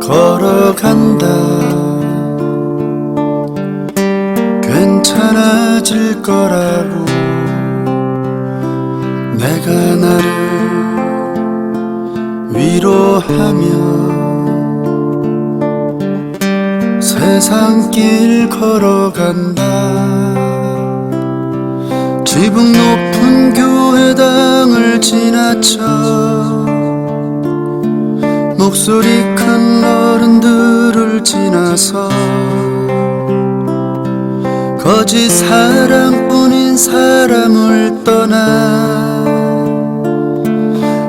걸어간다. 괜찮아질 거라고 내가 나를 위로하며 세상 길 걸어간다. 지붕 높은 교회당을 지나쳐 목소리 큰 어른들을 지나서 거짓 사랑뿐인 사람을 떠나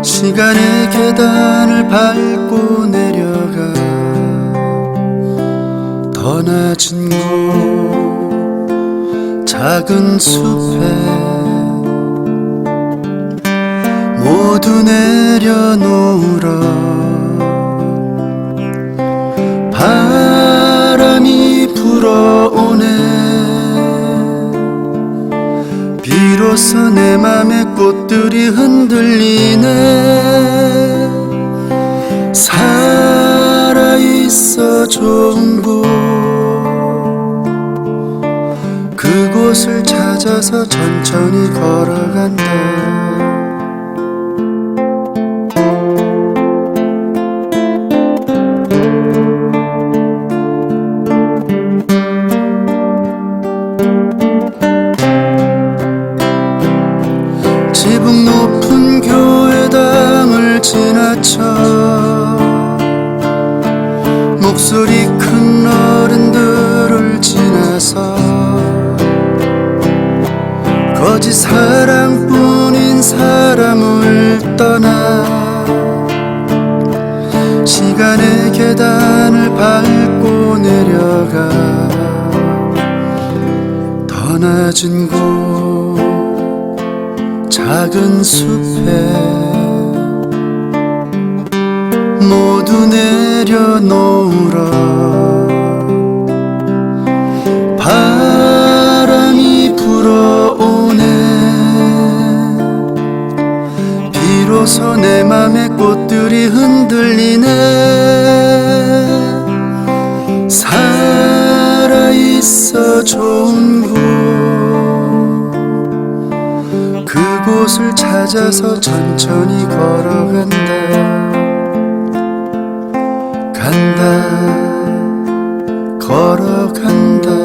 시간의 계단을 밟고 내려가 더 낮은 곳 작은 숲에 모두 내려놓으러 비로소 내 맘의 꽃들이 흔들리네. 살아있어 좋은 곳 그곳을 찾아서 천천히 걸어간다 지붕 높은 교회당을 지나쳐 목소리 큰 어른들을 지나서 거짓 사랑뿐인 사람을 떠나 시간의 계단을 밟고 내려가 더 낮은 곳 작은 숲에 모두 내려놓으러 바람이 불어오네. 비로소 내 맘의 꽃들이 흔들리네. 살아있어 좋은 곳 곳을 찾아서 천천히 걸어간다. 간다. 걸어간다